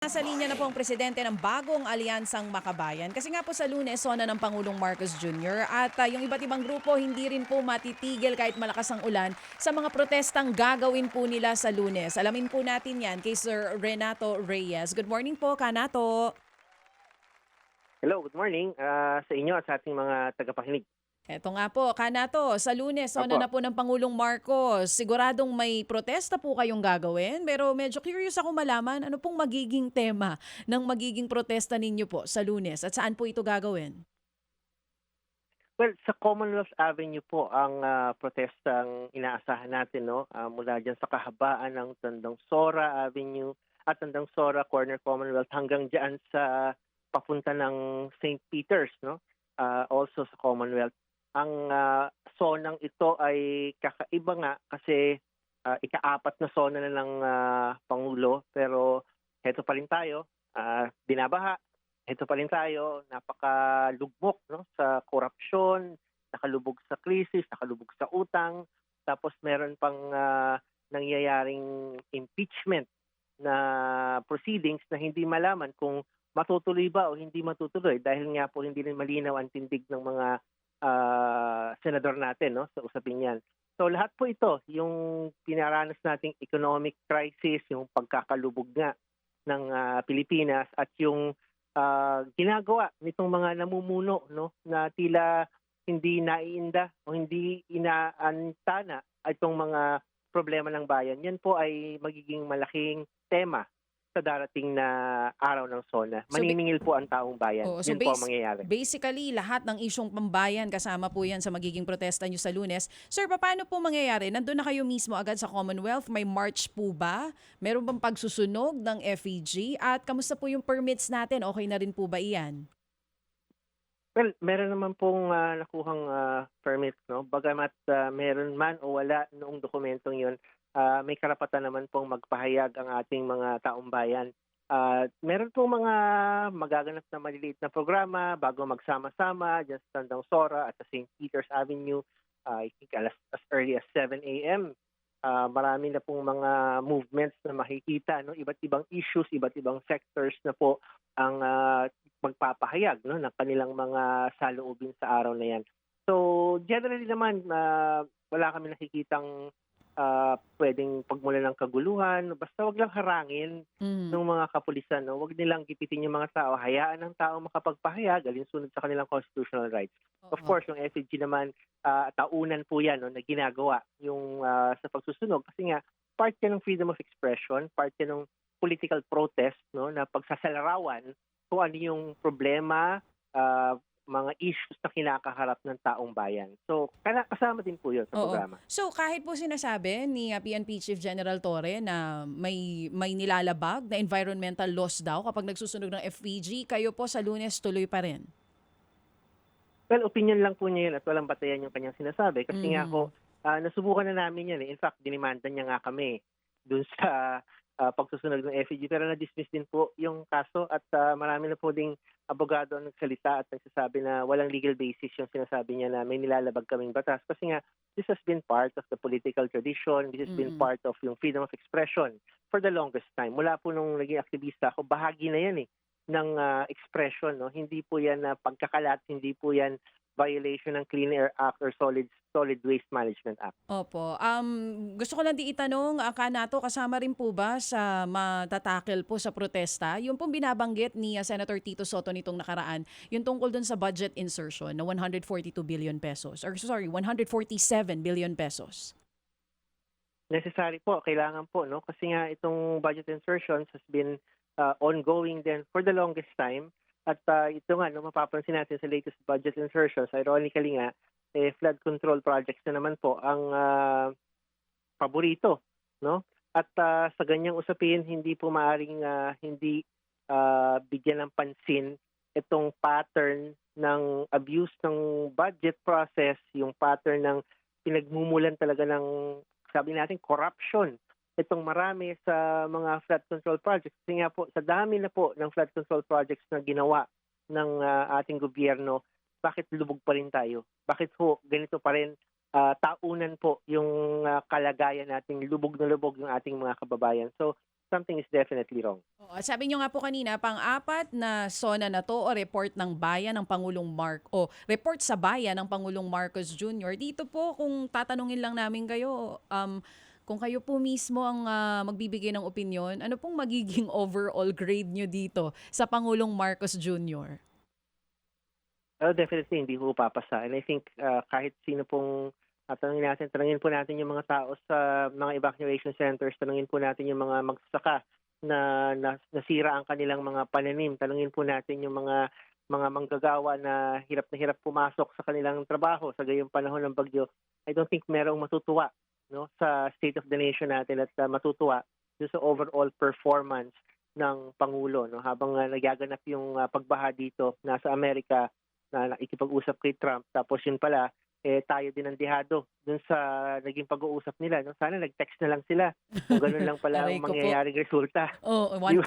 Nasa linya na po ang presidente ng bagong alyansang makabayan. Kasi nga po sa lunes, sona ng Pangulong Marcos Jr. At ah, yung iba't ibang grupo hindi rin po matitigil kahit malakas ang ulan sa mga protestang gagawin po nila sa lunes. Alamin po natin yan kay Sir Renato Reyes. Good morning po, Kanato. Hello, good morning ah, sa inyo at sa ating mga tagapakinig. Eto nga po, Kanato, sa lunes, Apo. na po ng Pangulong Marcos. Siguradong may protesta po kayong gagawin, pero medyo curious ako malaman ano pong magiging tema ng magiging protesta ninyo po sa lunes at saan po ito gagawin? Well, sa Commonwealth Avenue po ang ah, protestang inaasahan natin no Ah, mula diyan sa kahabaan ng Tandang Sora Avenue at Tandang Sora Corner Commonwealth hanggang diyan sa papunta ng St. Peter's no Ah, also sa Commonwealth. Ang ah, zonang ito ay kakaiba nga kasi ah, ikaapat na zona na ng ah, Pangulo. Pero heto pa rin tayo, ah, binabaha, heto pa rin tayo, napakalugmok no sa korupsyon, nakalubog sa krisis, nakalubog sa utang, tapos meron pang ah, nangyayaring impeachment na proceedings na hindi malaman kung matutuloy ba o hindi matutuloy. Dahil nga po hindi rin malinaw ang tindig ng mga ah, senador natin no sa usapin yan. So lahat po ito, yung pinaranas nating economic crisis, yung pagkakalubog nga ng ah, Pilipinas at yung ah, ginagawa nitong mga namumuno no na tila hindi naiinda o hindi inaantana itong mga problema ng bayan. Yan po ay magiging malaking tema sa darating na araw ng SONA. Maniningil po ang taong bayan. Oo, so Yun po ang mangyayari. Basically, lahat ng isyong pambayan kasama po yan sa magiging protesta nyo sa lunes. Sir, paano po mangyayari? Nandun na kayo mismo agad sa Commonwealth? May march po ba? Meron bang pagsusunog ng FEG? At kamusta po yung permits natin? Okay na rin po ba iyan? Well, meron naman pong ah, nakuhang ah, permit, no? Bagamat ah, meron man o wala noong dokumentong yun, ah, may karapatan naman pong magpahayag ang ating mga taong bayan. Ah, meron pong mga magaganap na maliliit na programa bago magsama-sama dyan sa Tandang Sora at sa St. Peter's Avenue, ah, I think alas, as early as 7 a.m. Ah, marami na pong mga movements na makikita, no? iba't ibang issues, iba't ibang sectors na po ang ah, magpapahayag no ng kanilang mga saloobin sa araw na yan. So generally naman ah, wala kami nakikitang ah, pwedeng pagmula ng kaguluhan, basta wag lang harangin Mm. ng mga kapulisan, no? Wag nilang gipitin yung mga tao, hayaan ng tao makapagpahayag alinsunod sa kanilang constitutional rights. Of Oo. course, yung FEG naman ah, taunan po 'yan no na ginagawa yung ah, sa pagsusunog kasi nga part yan ng freedom of expression, part yan ng political protest no na pagsasalarawan kung ano yung problema, ah, mga issues na kinakaharap ng taong bayan. So, kasama din po 'yun sa Oo. programa. So kahit po sinasabi ni uh, PNP Chief General Torre na may may nilalabag na environmental loss daw kapag nagsusunog ng FEG, kayo po sa lunes tuloy pa rin. Well, opinion lang po niya yun at walang batayan yung kanyang sinasabi. Kasi nga Mhm. ako, ah, nasubukan na namin yan. eh. In fact, dinimanda niya nga kami dun sa ah, pagsusunog ng FEG. Pero na-dismiss din po yung kaso at ah, marami na po ding abogado ang nagsalita at nagsasabi na walang legal basis yung sinasabi niya na may nilalabag kaming batas. Kasi nga, this has been part of the political tradition. This has been Mhm. part of yung freedom of expression for the longest time. Mula po nung naging aktivista ako, bahagi na yan eh ng ah, expression no hindi po yan na pagkakalat hindi po yan violation ng Clean Air Act or Solid Solid Waste Management Act Opo. Um, gusto ko lang di itanong, uh, Kanato, kasama rin po ba sa matatakel po sa protesta? Yung pong binabanggit ni uh, Senator Tito Soto nitong nakaraan, yung tungkol dun sa budget insertion na 142 billion pesos. Or sorry, 147 billion pesos. necessary po kailangan po no kasi nga itong budget insertions has been ah, ongoing then for the longest time at ah, ito nga no mapapansin natin sa latest budget insertions ironically nga eh, flood control projects na naman po ang ah, paborito no at ah, sa ganyang usapin hindi po maaring ah, hindi ah, bigyan ng pansin itong pattern ng abuse ng budget process, yung pattern ng pinagmumulan talaga ng sabi natin corruption itong marami sa mga flood control projects. Kasi nga po, sa dami na po ng flood control projects na ginawa ng ah, ating gobyerno, bakit lubog pa rin tayo? Bakit ho ganito pa rin ah, taunan po yung ah, kalagayan nating lubog na lubog ng ating mga kababayan? So, something is definitely wrong. At sabi nyo nga po kanina, pang-apat na SONA na to o report ng bayan ng Pangulong Mark o report sa bayan ng Pangulong Marcos Jr. Dito po kung tatanungin lang namin kayo, um, kung kayo po mismo ang ah, magbibigay ng opinion, ano pong magiging overall grade nyo dito sa Pangulong Marcos Jr.? Well, definitely hindi po papasa. And I think uh, kahit sino pong tatanungin natin, tanungin po natin yung mga tao sa mga evacuation centers, tanungin po natin yung mga magsasaka na, na nasira ang kanilang mga pananim, tanungin po natin yung mga mga manggagawa na hirap na hirap pumasok sa kanilang trabaho sa gayong panahon ng bagyo. I don't think merong matutuwa no sa state of the nation natin at uh, matutuwa sa overall performance ng pangulo no habang uh, nagyaganap yung uh, pagbaha dito nasa Amerika na nakikipag-usap kay Trump tapos yun pala eh tayo din ang dihado dun sa naging pag-uusap nila no sana nag-text na lang sila kung ganun lang pala ang ko po. mangyayaring resulta Oh, 1%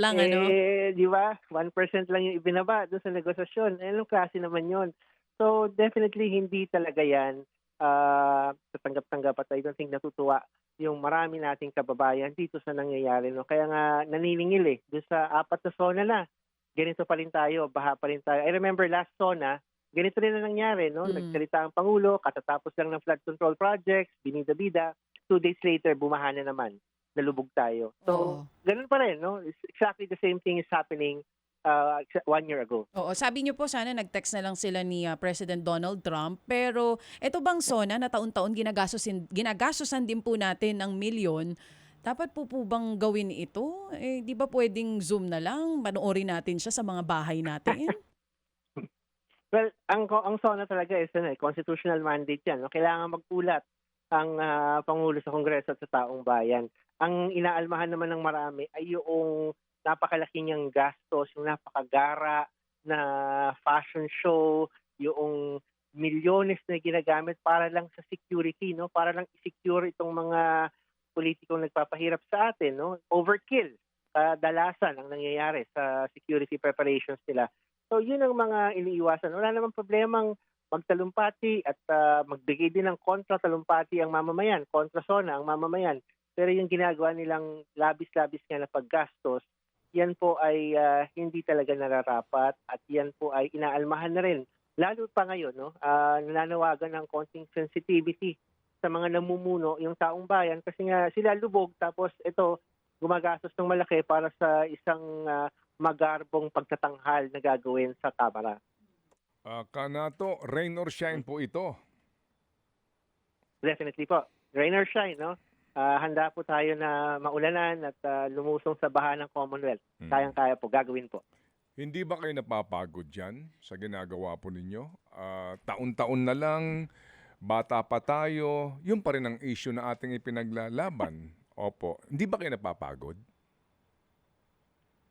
lang ano? eh, di ba? 1% lang yung ibinaba doon sa negosasyon. Eh, anong klase naman yon? So, definitely hindi talaga yan uh, tatanggap-tanggap at I don't think natutuwa yung marami nating kababayan dito sa nangyayari. No? Kaya nga naniningil eh, doon sa apat na zona na. Ganito pa rin tayo, baha pa rin tayo. I remember last zona, ganito rin na nangyari. No? Mm. Nagsalita ang Pangulo, katatapos lang ng flood control projects, binida-bida. Two days later, bumaha na naman. Nalubog tayo. So, Oo. ganun pa rin, no? It's exactly the same thing is happening uh, one year ago. Oo, sabi niyo po sana nag-text na lang sila ni ah, President Donald Trump. Pero ito bang SONA na taon-taon ginagastusin, ginagastusan din po natin ng milyon, dapat po po bang gawin ito? Eh, di ba pwedeng Zoom na lang? Panoorin natin siya sa mga bahay natin? Well, ang ang SONA talaga is ano, eh, constitutional mandate yan. No? Kailangan magpulat ang ah, Pangulo sa Kongreso at sa taong bayan. Ang inaalmahan naman ng marami ay yung napakalaki niyang gastos, yung napakagara na fashion show, yung milyones na ginagamit para lang sa security, no? Para lang i-secure itong mga politikong nagpapahirap sa atin, no? Overkill. Kadalasan ang nangyayari sa security preparations nila. So yun ang mga iniiwasan. Wala namang problemang magtalumpati at ah, magbigay din ng kontra talumpati ang mamamayan, kontra sona ang mamamayan. Pero yung ginagawa nilang labis-labis nga na paggastos, yan po ay ah, hindi talaga nararapat at yan po ay inaalmahan na rin. Lalo pa ngayon, no, ah, nananawagan ng konting sensitivity sa mga namumuno, yung taong bayan, kasi nga sila lubog, tapos ito, gumagastos ng malaki para sa isang ah, magarbong pagtatanghal na gagawin sa Kamara. Ah, Kanato, rain or shine po ito. Definitely po. Rain or shine, no? Ah, handa po tayo na maulanan at ah, lumusong sa baha ng Commonwealth. Hmm. Kayang-kaya po, gagawin po. Hindi ba kayo napapagod dyan sa ginagawa po ninyo? Ah, taon-taon na lang, bata pa tayo, yun pa rin ang issue na ating ipinaglalaban. Opo. Hindi ba kayo napapagod?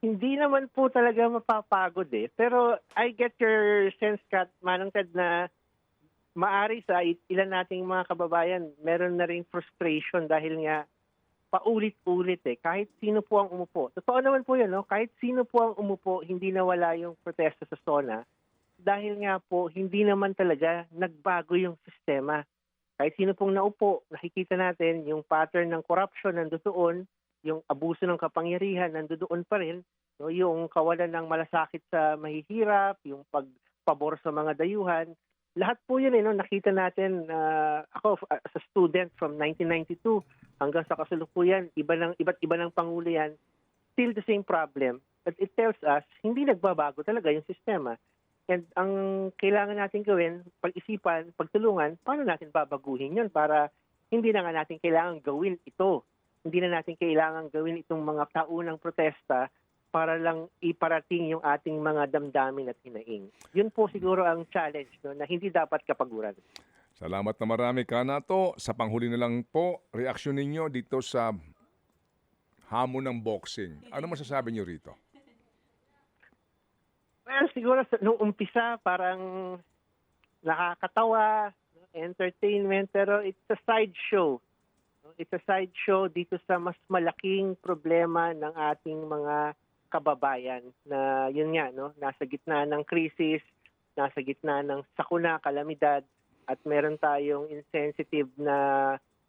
Hindi naman po talaga mapapagod eh. Pero I get your sense, Kat, Manong Ted, na maari sa ilan nating mga kababayan, meron na ring frustration dahil nga paulit-ulit eh. Kahit sino po ang umupo. Totoo naman po yun, no? Kahit sino po ang umupo, hindi nawala yung protesta sa SONA dahil nga po hindi naman talaga nagbago yung sistema. Kahit sino pong naupo, nakikita natin yung pattern ng corruption nandoon, yung abuso ng kapangyarihan nandoon pa rin, no? yung kawalan ng malasakit sa mahihirap, yung pagpabor sa mga dayuhan. Lahat po yun eh, no? nakita natin, ah, ako uh, as a student from 1992 hanggang sa kasalukuyan, iba ng, iba't iba ng pangulo yan, still the same problem. But it tells us, hindi nagbabago talaga yung sistema. And ang kailangan natin gawin, pag-isipan, pagtulungan, paano natin babaguhin yun para hindi na nga natin kailangan gawin ito. Hindi na natin kailangan gawin itong mga taunang protesta para lang iparating yung ating mga damdamin at hinaing. Yun po siguro ang challenge no, na hindi dapat kapaguran. Salamat na marami, Kanato. Sa panghuli na lang po, reaksyon ninyo dito sa hamon ng boxing. Ano masasabi niyo rito? Well, siguro sa, nung umpisa parang nakakatawa, entertainment, pero it's a side show. No? It's a side show dito sa mas malaking problema ng ating mga kababayan na yun nga, no, nasa gitna ng krisis, nasa gitna ng sakuna, kalamidad, at meron tayong insensitive na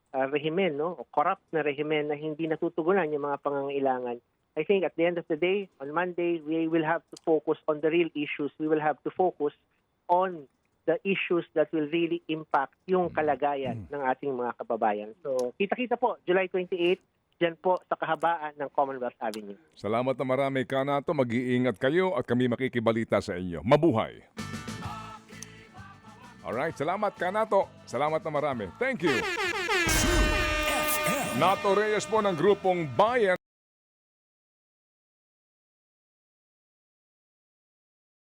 ah, rehimen, no? o corrupt na rehimen na hindi natutugunan yung mga pangangailangan. I think at the end of the day, on Monday, we will have to focus on the real issues. We will have to focus on the issues that will really impact yung kalagayan ng ating mga kababayan. So, kita-kita po, July 28, dyan po sa kahabaan ng Commonwealth Avenue. Salamat na marami, Kanato. Mag-iingat kayo at kami makikibalita sa inyo. Mabuhay! Alright, salamat, Kanato. Salamat na marami. Thank you. Nato Reyes po ng grupong Bayan.